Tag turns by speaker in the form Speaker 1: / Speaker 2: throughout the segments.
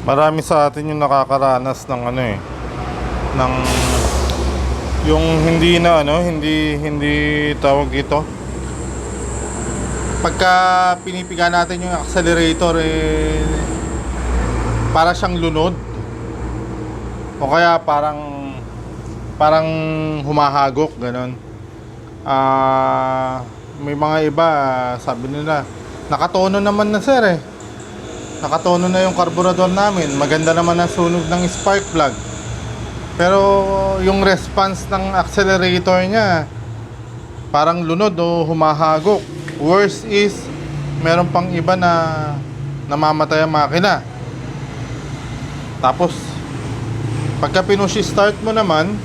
Speaker 1: Marami sa atin yung nakakaranas ng ano eh ng yung hindi na ano, hindi hindi tawag ito. Pagka pinipiga natin yung accelerator eh para siyang lunod. O kaya parang parang humahagok ganun. Ah, may mga iba sabi nila nakatono naman na sir eh. Nakatono na yung karburador namin. Maganda naman ang sunog ng spark plug. Pero yung response ng accelerator niya parang lunod o humahagok. Worst is meron pang iba na namamatay ang makina. Tapos pagka pinush start mo naman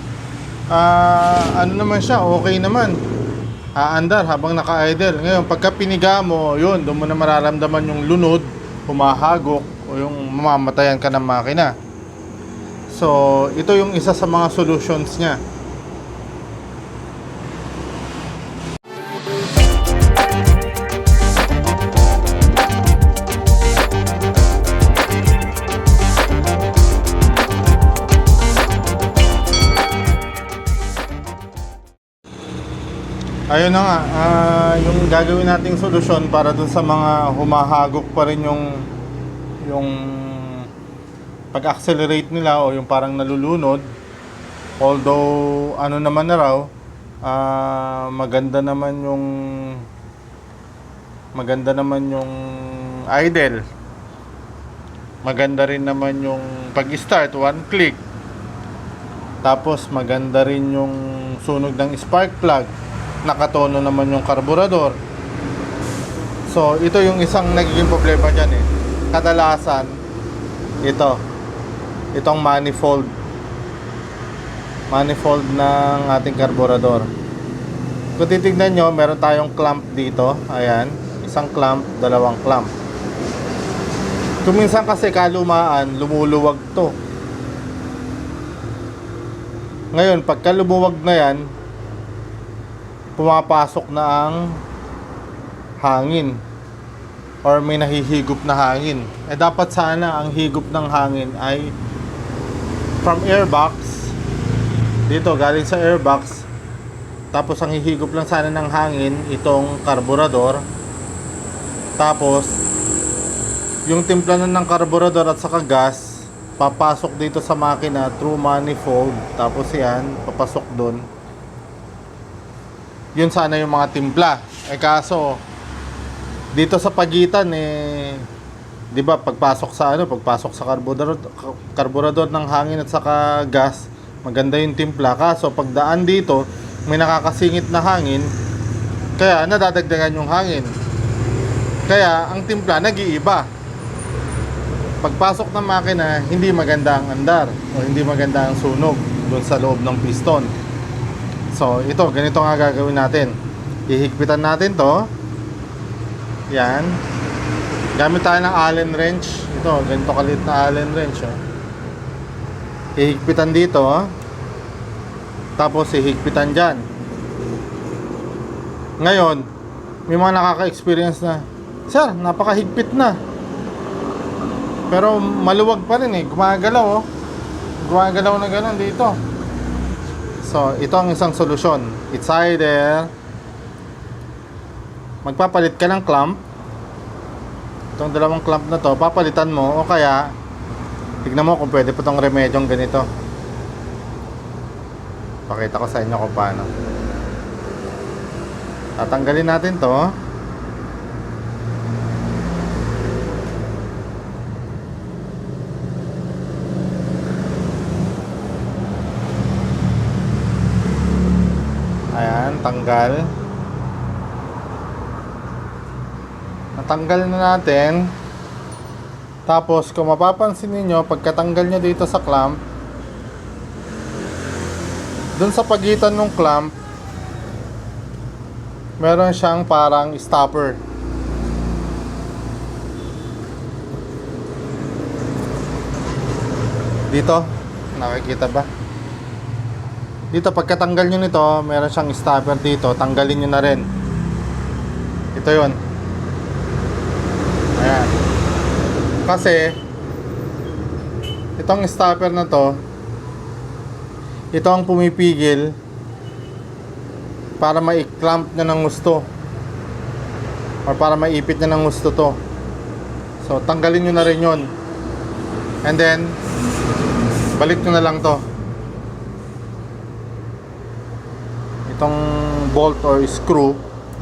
Speaker 1: ah, ano naman siya, okay naman. Aandar habang naka-idle. Ngayon, pagka piniga mo, yun, doon mo na mararamdaman yung lunod, humahagok, o yung mamamatayan ka ng makina. So, ito yung isa sa mga solutions niya. Ayun na nga, ah, yung gagawin nating solusyon para dun sa mga humahagok pa rin yung yung pag-accelerate nila o yung parang nalulunod. Although ano naman na raw, ah, maganda naman yung maganda naman yung idle. Maganda rin naman yung pag-start, one click. Tapos maganda rin yung sunog ng spark plug. Nakatono naman yung karburador. So, ito yung isang nagiging problema dyan eh. Kadalasan, ito. Itong manifold. Manifold ng ating karburador. Kung titignan nyo, meron tayong clamp dito. Ayan. Isang clamp, dalawang clamp. Kung kasi kalumaan, lumuluwag to. Ngayon, pagka lumuwag na yan, pumapasok na ang hangin. Or may nahihigop na hangin. Eh dapat sana ang higop ng hangin ay from airbox. Dito galing sa airbox. Tapos ang hihigop lang sana ng hangin itong karburador. Tapos yung timplanan ng karburador at saka gas papasok dito sa makina through manifold. Tapos yan papasok doon yun sana yung mga timpla. Eh kaso, dito sa pagitan eh, di ba pagpasok sa ano, pagpasok sa karburador, karburador ng hangin at saka gas, maganda yung timpla. Kaso pagdaan dito, may nakakasingit na hangin, kaya nadadagdagan yung hangin. Kaya ang timpla nag-iiba. Pagpasok ng makina, hindi maganda ang andar o hindi maganda ang sunog doon sa loob ng piston. So, ito, ganito nga gagawin natin. Ihigpitan natin to. Yan. Gamit tayo ng Allen wrench. Ito, ganito kalit na Allen wrench. Oh. Ihigpitan dito. oh. Tapos, ihigpitan dyan. Ngayon, may mga nakaka-experience na, Sir, napakahigpit na. Pero maluwag pa rin eh. Gumagalaw oh. Gumagalaw na gano'n dito. So, ito ang isang solusyon. It's either magpapalit ka ng clamp. Itong dalawang clamp na to, papalitan mo o kaya tignan mo kung pwede pa tong remedyong ganito. Pakita ko sa inyo kung paano. Tatanggalin natin to. Ayan, tanggal. Natanggal na natin. Tapos, kung mapapansin niyo pagkatanggal nyo dito sa clamp, dun sa pagitan ng clamp, meron siyang parang stopper. Dito, nakikita ba? Dito, pagkatanggal nyo nito, meron siyang stopper dito. Tanggalin nyo na rin. Ito yon. Ayan. Kasi, Itong stopper na to, ito ang pumipigil para ma-clamp niya ng gusto or para maipit niya ng gusto to. So, tanggalin nyo na rin yun. And then, balik nyo na lang to. Itong bolt or screw,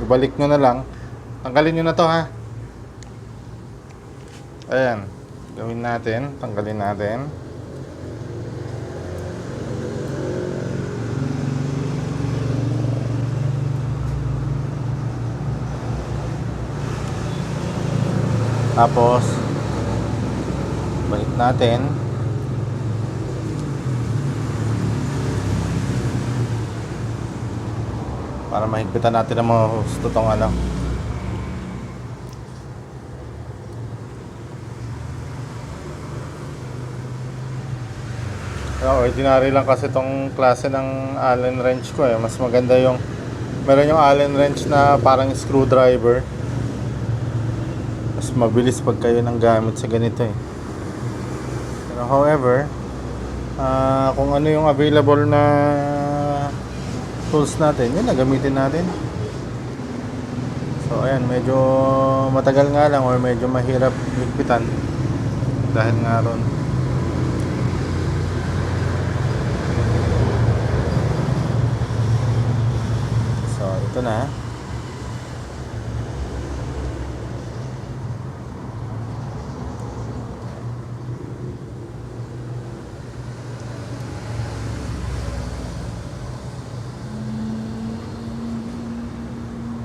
Speaker 1: ibalik nyo na lang. Tanggalin nyo na to ha. Ayan. Gawin natin. Tanggalin natin. Tapos, balik natin. Para mahigpitan natin ang mga gusto tong ano. Pero ordinary lang kasi tong klase ng Allen wrench ko eh. Mas maganda yung meron yung Allen wrench na parang screwdriver. Mas mabilis pag kayo nang gamit sa ganito eh. Pero however, ah, kung ano yung available na tools natin, yun na gamitin natin. So ayan, medyo matagal nga lang or medyo mahirap higpitan dahil nga ron. So ito na.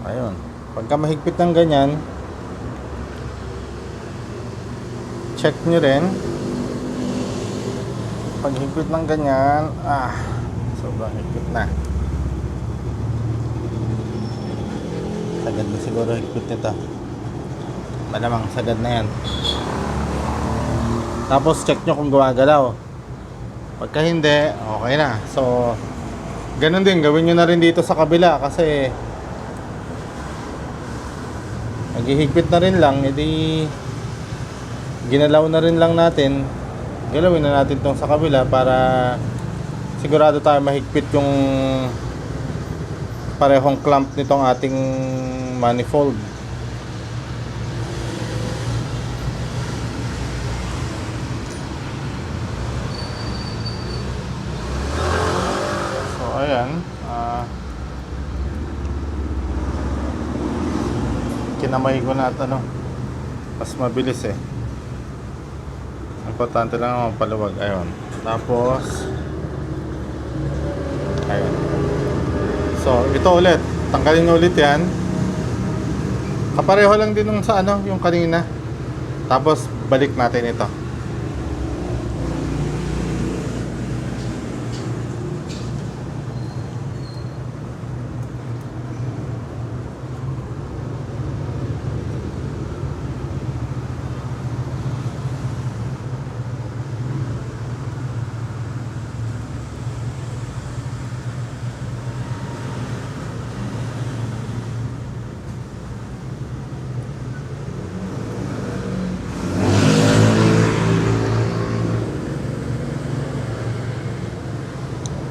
Speaker 1: Ayun. Pagka mahigpit ng ganyan, check nyo rin. Pag higpit ng ganyan, ah, sobrang higpit na. Sagad na siguro higpit nito. Malamang sagad na yan. Tapos check nyo kung gumagalaw. Pagka hindi, okay na. So, ganun din, gawin nyo na rin dito sa kabila kasi naghihigpit na rin lang, edi ginalaw na rin lang natin. Galawin na natin tong sa kabila para sigurado tayo mahigpit yung parehong clamp nitong ating manifold. So ayan, ah kinamay ko na at ano mas mabilis eh. Importante lang ang paluwag ayun. Tapos ayun. So ito ulit. Tanggalin ulit yan. Kapareho lang din nung sa ano yung kanina. Tapos balik natin ito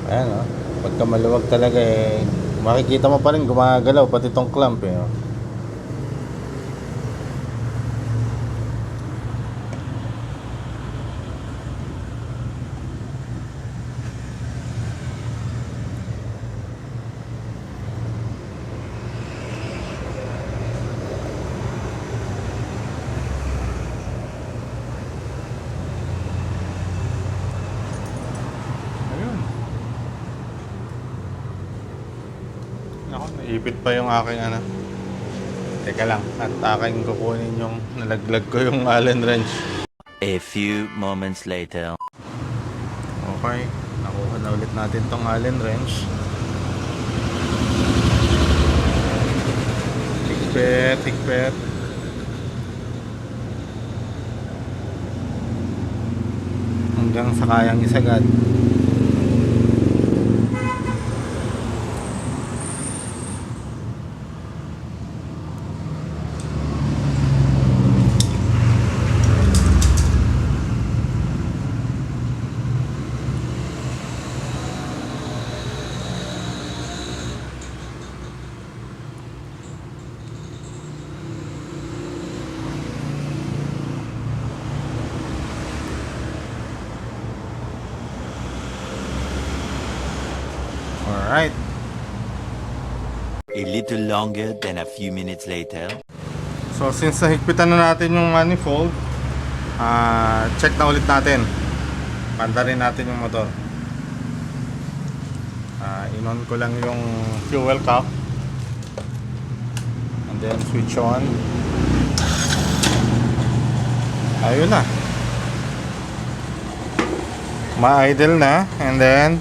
Speaker 1: Ayan o. Pagka maluwag talaga eh, makikita mo pa rin gumagalaw pati tong clamp eh. oh. Ayun. Naipit pa yung aking ano. Teka lang, at aking kukunin yung nalaglag ko yung Allen wrench.
Speaker 2: A few moments later.
Speaker 1: Okay, nakuha na ulit natin tong Allen wrench. Higpit, higpit. Hanggang sa kayang isagad. Alright.
Speaker 2: A little longer than a few minutes later.
Speaker 1: So since nahigpitan na natin yung manifold, ah check na ulit natin. Panda rin natin yung motor. Ah inon ko lang yung fuel cap. And then switch on. Ayun na. Ma-idle na and then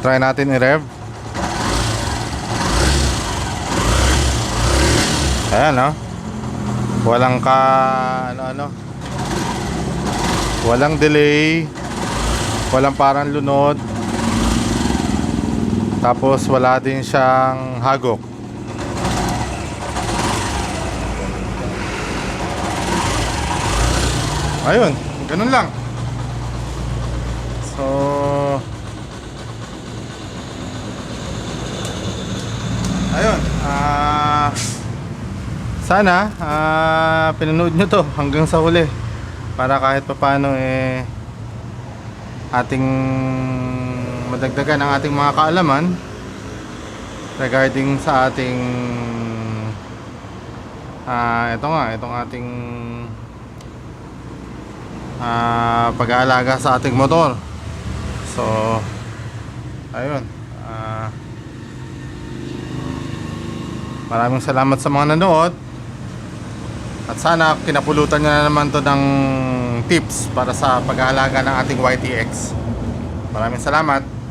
Speaker 1: try natin i-rev. Ayan, no? Walang ka ano ano. Walang delay. Walang parang lunod. Tapos wala din siyang hagok. Ayun, ganun lang. So Ayun, ah sana ah pinanood nyo to hanggang sa huli. Para kahit papaano eh ating madagdagan ang ating mga kaalaman regarding sa ating ah ito nga itong ating ah pag-aalaga sa ating motor. So ayun ah maraming salamat sa mga nanood at sana kinapulutan nyo na naman to ng tips para sa pag-aalaga ng ating YTX. Maraming salamat.